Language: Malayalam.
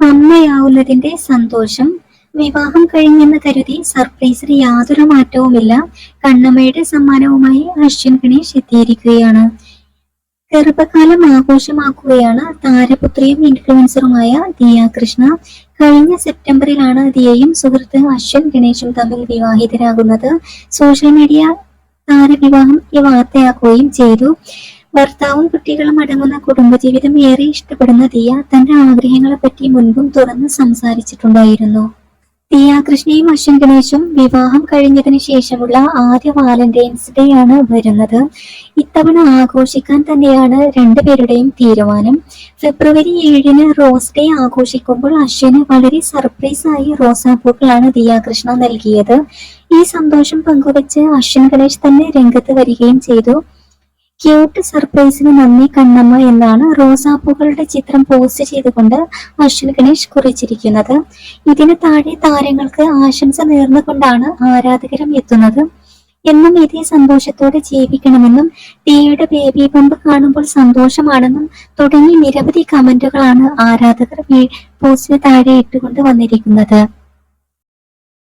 അമ്മയാവുന്നതിന്റെ സന്തോഷം വിവാഹം കഴിഞ്ഞെന്ന് കരുതി സർപ്രൈസിന് യാതൊരു മാറ്റവുമില്ല. കണ്ണമ്മയുടെ സമ്മാനവുമായി അശ്വിൻ ഗണേഷ് എത്തിയിരിക്കുകയാണ്. ഗർഭകാലം ആഘോഷമാക്കുകയാണ് താരപുത്രിയും ഇൻഫ്ലുവൻസറുമായ ദിയ കൃഷ്ണ. കഴിഞ്ഞ സെപ്റ്റംബറിലാണ് ദിയയും സുഹൃത്ത് അശ്വിൻ ഗണേഷും തമ്മിൽ വിവാഹിതരാകുന്നത്. സോഷ്യൽ മീഡിയ താരവിവാഹം ഈ വാർത്തയാക്കുകയും ചെയ്തു. ഭർത്താവും കുട്ടികളും അടങ്ങുന്ന കുടുംബജീവിതം ഏറെ ഇഷ്ടപ്പെടുന്ന ദിയ തന്റെ ആഗ്രഹങ്ങളെ പറ്റി മുൻപും തുറന്ന് സംസാരിച്ചിട്ടുണ്ടായിരുന്നു. ദിയ കൃഷ്ണയും അശ്വൻ ഗണേശും വിവാഹം കഴിഞ്ഞതിന് ശേഷമുള്ള ആദ്യ വാലന്റൈൻസ് ഡേ ആണ് വരുന്നത്. ഇത്തവണ ആഘോഷിക്കാൻ തന്നെയാണ് രണ്ടുപേരുടെയും തീരുമാനം. ഫെബ്രുവരി ഏഴിന് റോസ് ഡേ ആഘോഷിക്കുമ്പോൾ അശ്വന് വളരെ സർപ്രൈസ് ആയി റോസാപ്പൂക്കളാണ് ദിയ കൃഷ്ണ നൽകിയത്. ഈ സന്തോഷം പങ്കുവച്ച് അശ്വൻ ഗണേഷ് തന്നെ രംഗത്ത് വരികയും ചെയ്തു. ക്യൂട്ട് സർപ്രൈസിന് നന്ദി കണ്ണമ്മ എന്നാണ് റോസാപ്പൂക്കളുടെ ചിത്രം പോസ്റ്റ് ചെയ്തുകൊണ്ട് അശ്വിൻ ഗണേഷ് കുറിച്ചിരിക്കുന്നത്. ഇതിന് താഴെ താരങ്ങൾക്ക് ആശംസ നേർന്നുകൊണ്ടാണ് ആരാധകരും എത്തുന്നത്. എന്നും ഇതേ സന്തോഷത്തോടെ ജീവിക്കണമെന്നും ടിയുടെ ബേബി ബമ്പ് കാണുമ്പോൾ സന്തോഷമാണെന്നും തുടങ്ങി നിരവധി കമന്റുകളാണ് ആരാധകർ പോസ്റ്റിന് താഴെ ഇട്ടുകൊണ്ട് വന്നിരിക്കുന്നത്.